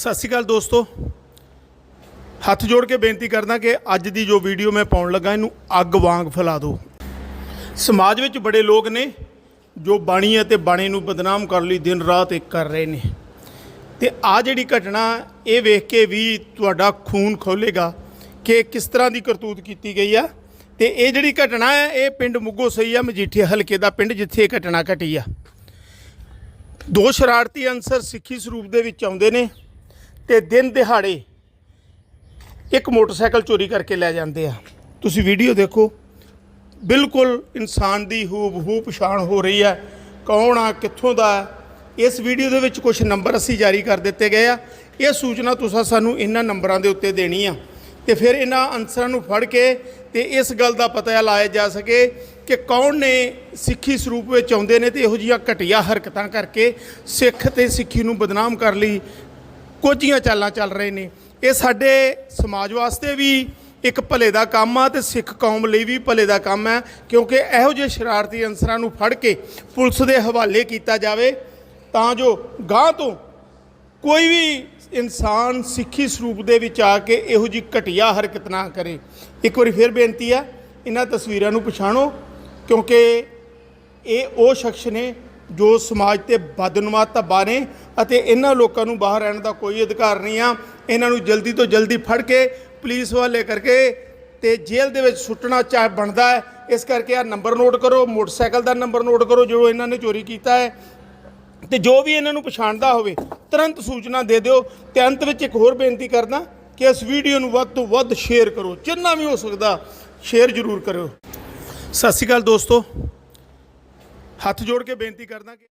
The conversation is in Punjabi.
ਸਤਿ ਸ਼੍ਰੀ ਅਕਾਲ ਦੋਸਤੋ। ਹੱਥ ਜੋੜ ਕੇ ਬੇਨਤੀ ਕਰਦਾ ਕਿ ਅੱਜ ਦੀ ਜੋ ਵੀਡੀਓ ਮੈਂ ਪਾਉਣ ਲੱਗਾ, ਇਹਨੂੰ ਅੱਗ ਵਾਂਗ ਫੈਲਾ ਦਿਓ। ਸਮਾਜ ਵਿੱਚ ਬੜੇ ਲੋਕ ਨੇ ਜੋ ਬਾਣੀ ਅਤੇ ਬਾਣੀ ਨੂੰ ਬਦਨਾਮ ਕਰਨ ਲਈ ਦਿਨ ਰਾਤ ਇੱਕ ਕਰ ਰਹੇ ਨੇ। ਤੇ ਆ ਜਿਹੜੀ ਘਟਨਾ, ਇਹ ਵੇਖ ਕੇ ਵੀ ਤੁਹਾਡਾ ਖੂਨ ਖੋਲੇਗਾ ਕਿ ਕਿਸ ਤਰ੍ਹਾਂ ਦੀ ਕਰਤੂਤ ਕੀਤੀ ਗਈ ਆ। ਤੇ ਇਹ ਜਿਹੜੀ ਘਟਨਾ ਹੈ, ਇਹ ਪਿੰਡ ਮੁੱਗੋ ਸਹੀ ਆ ਮਜੀਠੇ ਹਲਕੇ ਦਾ ਪਿੰਡ, ਜਿੱਥੇ ਇਹ ਘਟਨਾ ਘਟੀ ਆ। ਦੋ ਸ਼ਰਾਰਤੀ ਅਨਸਰ ਸਿੱਖੀ ਸਰੂਪ ਦੇ ਵਿੱਚ ਆਉਂਦੇ ਨੇ। ਤੇ ਦਿਨ ਦਿਹਾੜੇ ਇੱਕ ਮੋਟਰਸਾਈਕਲ ਚੋਰੀ ਕਰਕੇ ਲੈ ਜਾਂਦੇ ਆ। ਤੁਸੀਂ ਵੀਡੀਓ ਦੇਖੋ। ਬਿਲਕੁਲ ਇਨਸਾਨ ਦੀ ਹੂਬ ਹੂ ਪਛਾਣ ਹੋ ਰਹੀ ਹੈ। ਕੌਣ ਆ, ਕਿੱਥੋਂ ਦਾ ਇਸ ਵੀਡੀਓ ਦੇ ਵਿੱਚ ਕੁਝ ਨੰਬਰ ਅਸੀਂ ਜਾਰੀ ਕਰ ਦਿੱਤੇ ਗਏ ਆ। ਇਹ ਸੂਚਨਾ ਤੁਸੀਂ ਸਾਨੂੰ ਇਹਨਾਂ ਨੰਬਰਾਂ ਦੇ ਉੱਤੇ ਦੇਣੀ ਆ। ਤੇ ਫਿਰ ਇਹਨਾਂ ਅਨਸਰਾਂ ਨੂੰ ਫੜ ਕੇ ਤੇ ਇਸ ਗੱਲ ਦਾ ਪਤਾ ਲਾਇਆ ਜਾ ਸਕੇ ਕਿ ਕੌਣ ਨੇ ਸਿੱਖੀ ਸਰੂਪ ਵਿੱਚ ਆਉਂਦੇ ਨੇ ਤੇ ਇਹੋ ਜਿਹੀਆਂ ਘਟੀਆ ਹਰਕਤਾਂ ਕਰਕੇ ਸਿੱਖ ਤੇ ਸਿੱਖੀ ਨੂੰ ਬਦਨਾਮ ਕਰ ਲਈ ਕੋਝੀਆਂ ਚਾਲਾਂ ਚੱਲ ਰਹੇ ਨੇ। ਇਹ ਸਾਡੇ ਸਮਾਜ ਵਾਸਤੇ ਵੀ ਇੱਕ ਭਲੇ ਦਾ ਕੰਮ ਆ ਤੇ ਸਿੱਖ ਕੌਮ ਲਈ ਵੀ ਭਲੇ ਦਾ ਕੰਮ ਹੈ, ਕਿਉਂਕਿ ਇਹੋ ਜਿਹੇ ਸ਼ਰਾਰਤੀ ਅਨਸਰਾਂ ਨੂੰ ਫੜ ਕੇ ਪੁਲਿਸ ਦੇ ਹਵਾਲੇ ਕੀਤਾ ਜਾਵੇ, ਤਾਂ ਜੋ ਗਾਂ ਤੋਂ ਕੋਈ ਵੀ ਇਨਸਾਨ ਸਿੱਖੀ ਸਰੂਪ ਦੇ ਵਿੱਚ ਆ ਕੇ ਇਹੋ ਜਿਹੀ ਘਟੀਆ ਹਰਕਤ ਨਾ ਕਰੇ। ਇੱਕ ਵਾਰੀ ਫਿਰ ਬੇਨਤੀ ਆ ਇਹਨਾਂ ਤਸਵੀਰਾਂ ਨੂੰ ਪਛਾਣੋ, ਕਿਉਂਕਿ ਇਹ ਉਹ ਸ਼ਖਸ ਨੇ ਜੋ ਸਮਾਜ ਤੇ ਬਦਨੁਮਾ ਧੱਬਾ ਨੇ ਅਤੇ ਇਹਨਾਂ ਲੋਕਾਂ ਨੂੰ ਬਾਹਰ ਰਹਿਣ ਦਾ ਕੋਈ ਅਧਿਕਾਰ ਨਹੀਂ ਆ, ਇਹਨਾਂ ਨੂੰ ਜਲਦੀ ਤੋਂ ਜਲਦੀ ਫੜ ਕੇ ਪੁਲਿਸ ਵਾਲੇ ਕਰਕੇ ਤੇ ਜੇਲ੍ਹ ਦੇ ਵਿੱਚ ਸੁੱਟਣਾ ਚਾਹ ਬਣਦਾ ਹੈ, ਇਸ ਕਰਕੇ ਆ ਨੰਬਰ ਨੋਟ ਕਰੋ, ਮੋਟਰਸਾਈਕਲ ਦਾ ਨੰਬਰ ਨੋਟ ਕਰੋ ਜੋ ਇਹਨਾਂ ਨੇ ਚੋਰੀ ਕੀਤਾ ਹੈ। ਤੇ ਜੋ ਵੀ ਇਹਨਾਂ ਨੂੰ ਪਛਾਣਦਾ ਹੋਵੇ, ਤੁਰੰਤ ਸੂਚਨਾ ਦੇ ਦਿਓ ਤੇ ਅੰਤ ਵਿੱਚ ਇੱਕ ਹੋਰ ਬੇਨਤੀ ਕਰਦਾ ਕਿ ਇਸ ਵੀਡੀਓ ਨੂੰ ਵੱਧ ਤੋਂ ਵੱਧ ਸ਼ੇਅਰ ਕਰੋ, ਜਿੰਨਾ ਵੀ ਹੋ ਸਕਦਾ, ਸ਼ੇਅਰ ਜ਼ਰੂਰ ਕਰਿਓ। ਸਤਿ ਸ਼੍ਰੀ ਅਕਾਲ ਦੋਸਤੋ। ਹੱਥ ਜੋੜ ਕੇ ਬੇਨਤੀ ਕਰਦਾ ਕਿ